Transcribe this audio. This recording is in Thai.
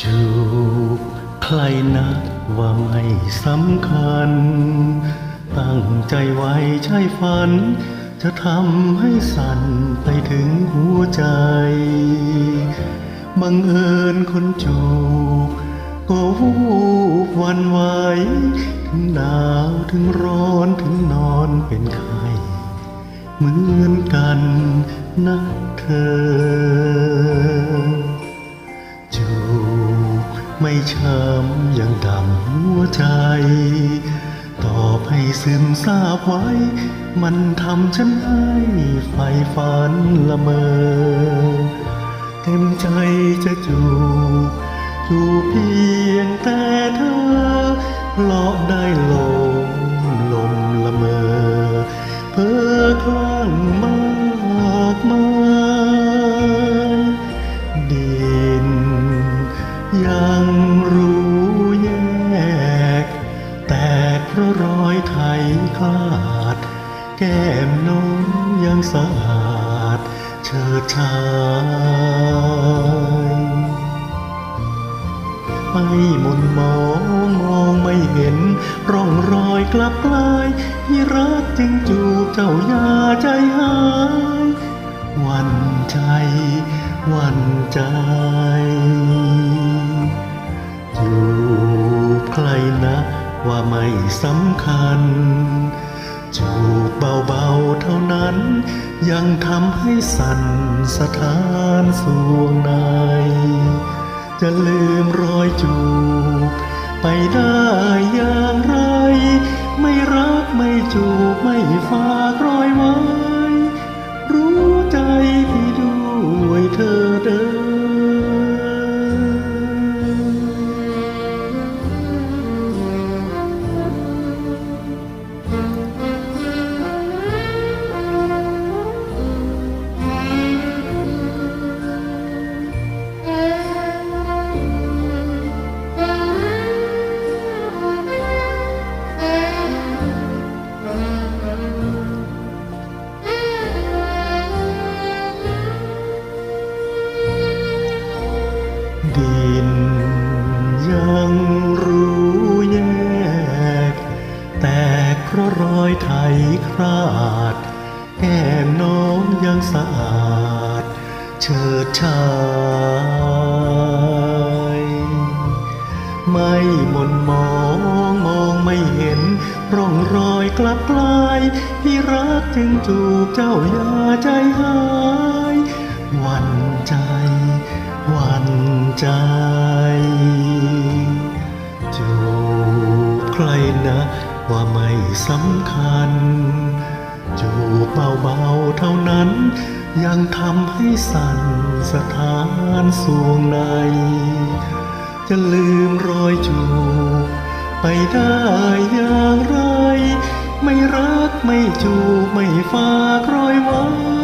จูบใครนะว่าไม่สำคัญ ตั้งใจไว้ใช่ฝัน จะทำให้สั่นไปถึงหัวใจ บังเอิญคนจูบก็วูบวันไหวถึงหนาวถึงร้อนถึงนอนเป็นไข้เหมือนกันนะเธอ ไม่ช้ำยังดำหัวใจต่อให้ซึมซาบไว้ มันทำฉันให้ไฟฝันละเมอ เต็มใจจะจูบจูบเพียงแต่เธอหลอกได้ลอก พระรอยไทยคลาด แก้มน้องยังสะอาดเชิดชายไม่มนมองมองไม่เห็น ร่องรอยกลับกลายที่รักจึงจูบเจ้ายาใจหายวันใจวันใจจูบใครนะ ว่าไม่สำคัญ จูบเบาๆเท่านั้น ยังทำให้สั่นสะท้านสวงใน จะลืมรอยจูบไปได้ยัง พระรอยไถคราดแก้มน้องยังสะอาด เชิดชายไม่มนมองมองไม่เห็น ร่องรอยกลับกลายที่รักจึงจูบเจ้าอยาใจหายหวันใจหวันใจจูบใครนะ ว่าไม่สำคัญ จูบเบาๆเท่านั้น ยังทำให้สั่นสถานสวงใน จะลืมรอยจูบไปได้อย่างไร ไม่รักไม่จูบไม่ฝากรอยไว้